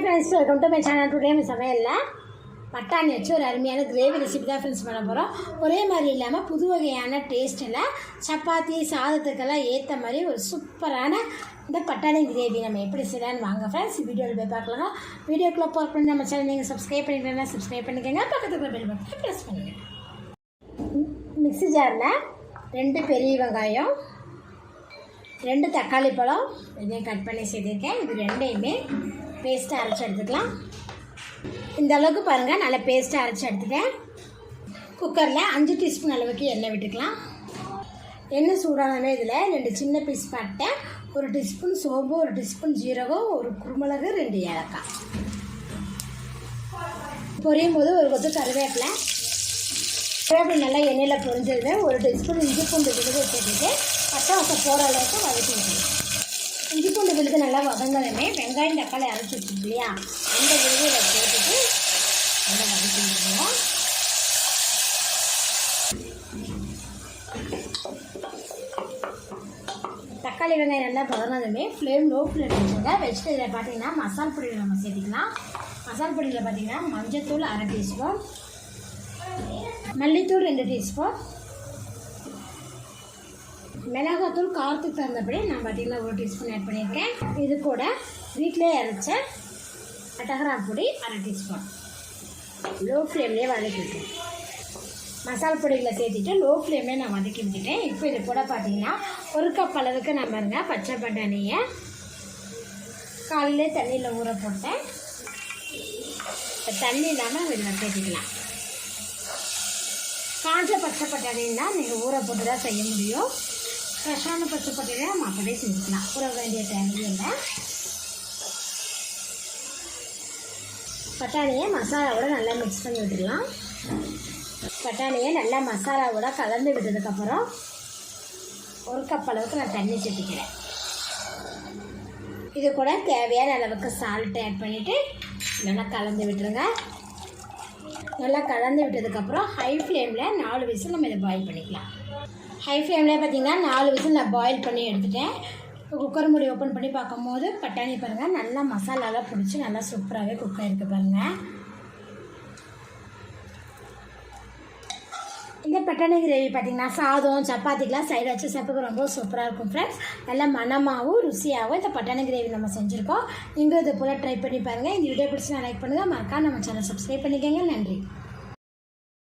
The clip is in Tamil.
Friends welcome to my channel today நம்ம சமையலில் பட்டாணி வச்சு ஒரு அருமையான கிரேவி ரெசிபி தான் ஃப்ரெண்ட்ஸ் பண்ண போகிறோம் ஒரே மாதிரி இல்லாமல் புது வகையான டேஸ்ட்டில் சப்பாத்தி சாதத்துக்கெல்லாம் ஏற்ற மாதிரி ஒரு சூப்பரான இந்த பட்டாணி கிரேவி நம்ம எப்படி செய்யலான்னு வாங்க ஃப்ரெண்ட்ஸ் வீடியோவில் போய் பார்க்கலாம்? வீடியோக்குள்ளே போர் பண்ணி நம்ம சேனல் நீங்கள் சப்ஸ்கிரைப் பண்ணிக்கிறேன்னா சப்ஸ்கிரைப் பண்ணிக்கோங்க. பக்கத்துக்குள்ள பெல் பட்டனை ப்ரெஸ் பண்ணுங்கள் மிக்ஸி ஜாரில் ரெண்டு பெரிய வெங்காயம் ரெண்டு தக்காளி பழம் இதையும் கட் பண்ணி செய்திருக்கேன் இது ரெண்டையுமே பேஸ்ட்டாக அரைச்சி எடுத்துக்கலாம். இந்த அளவுக்கு பாருங்கள் நல்லா பேஸ்ட்டாக அரைச்சி எடுத்துட்டேன். குக்கரில் அஞ்சு டீஸ்பூன் அளவுக்கு எண்ணெய் விட்டுக்கலாம். எண்ணெய் சூடானவே இதில் ரெண்டு சின்ன பீஸ் பட்டை ஒரு டீஸ்பூன் சோம்பு ஒரு டீஸ்பூன் ஜீரகம் ஒரு குருமிளகு ரெண்டு ஏலக்காய். பொரியும் போது ஒரு கொத்து கருவேப்பிலை. கருவேப்பிலை நல்லா எண்ணெயில் பொரிஞ்சது ஒரு டீஸ்பூன் இஞ்சி பூண்டு விழுது சேர்த்துட்டு பட்டை வாசம் போகிற அளவுக்கு வதக்கி விட்டுருங்க இஞ்சி பூண்டு விழுது நல்லா வதங்கணுமே வெங்காயம் தக்காளி அரைச்சி வச்சுருக்கு இல்லையா? அந்த விழுதில் போட்டுட்டு நல்லா வதக்கி விடுவோம் தக்காளி வெங்காயம் நல்லா பதனதுமே ஃப்ளேம் லோ ஃப்ளேம் வச்சுருங்க வச்சுட்டு இதில் பார்த்தீங்கன்னா மசால் பொடியில் நம்ம சேர்த்துக்கலாம். மசால் பொடியில் பார்த்தீங்கன்னா மஞ்சத்தூள் அரை டீஸ்பூன் மல்லித்தூள் ரெண்டு டீஸ்பூன் மிளகாத்தூள் காரத்துக்கு தகுந்தபடி நான் பார்த்திங்கன்னா ஒரு டீஸ்பூன் ஆட் பண்ணியிருக்கேன். இது கூட வீட்டிலே அரைச்ச அட்டகரான் பொடி அரை டீஸ்பூன் லோ ஃப்ளேம்லேயே வதக்கிட்டேன் மசால் பொடிகளை சேர்த்துட்டு லோ ஃப்ளேம்லேயே நான் வதக்கி விட்டுட்டேன். இப்போ இது கூட பார்த்தீங்கன்னா ஒரு கப் அளவுக்கு நம்ம இருங்க பச்சை பட்டாணியை காலையிலே தண்ணியில் ஊற போட்டேன். இப்போ தண்ணி இல்லாமல் இதில் சேர்த்துக்கலாம். காஞ்ச பச்சை பட்டாணின்னா நீங்கள் ஊற போட்டு தான் செய்ய முடியும். ஃப்ரெஷ்ஷான பச்சை பட்டாணியை நம்ம அப்படியே செஞ்சுக்கலாம். ஊற வேண்டிய தேவையில்லை பட்டாணியை மசாலாவோட நல்லா மிக்ஸ் பண்ணி விட்டுடலாம். பட்டாணியை நல்லா மசாலாவோட கலந்து விட்டதுக்கப்புறம் ஒரு கப் அளவுக்கு நான் தண்ணி சேர்த்துக்கிறேன். இது கூட தேவையான அளவுக்கு சால்ட் ஆட் பண்ணிவிட்டு நல்லா கலந்து விட்டுருங்க. நல்லா கலந்து விட்டதுக்கப்புறம் ஹை ஃப்ளேமில் நாலு விசில் நம்ம இதை பாயில் பண்ணிக்கலாம். ஹை ஃப்ளேம்லேயே பார்த்தீங்கன்னா நாலு விசில் நான் பாயில் பண்ணி எடுத்துட்டேன். குக்கர் மூடி ஓப்பன் பண்ணி பார்க்கும்போது பட்டாணி பாருங்கள் நல்லா மசாலாலாம் பிடிச்சி நல்லா சூப்பராகவே குக் ஆகிருக்கு பாருங்கள் இந்த பட்டாணி கிரேவி பார்த்திங்கன்னா சாதம் சப்பாத்திக்கெலாம் சைடு வச்சு சாப்பிட்டு ரொம்ப சூப்பராக இருக்கும் ஃப்ரெண்ட்ஸ் நல்ல மனமாகவும் ருசியாகவும் இந்த பட்டாணி கிரேவி நம்ம செஞ்சுருக்கோம். நீங்களும் இதை போல் ட்ரை பண்ணி பாருங்கள் இந்த வீடியோ பிடிச்சி நான் லைக் பண்ணுங்கள் மறக்காம நம்ம சேனல் சப்ஸ்கிரைப் பண்ணிக்கோங்க. நன்றி.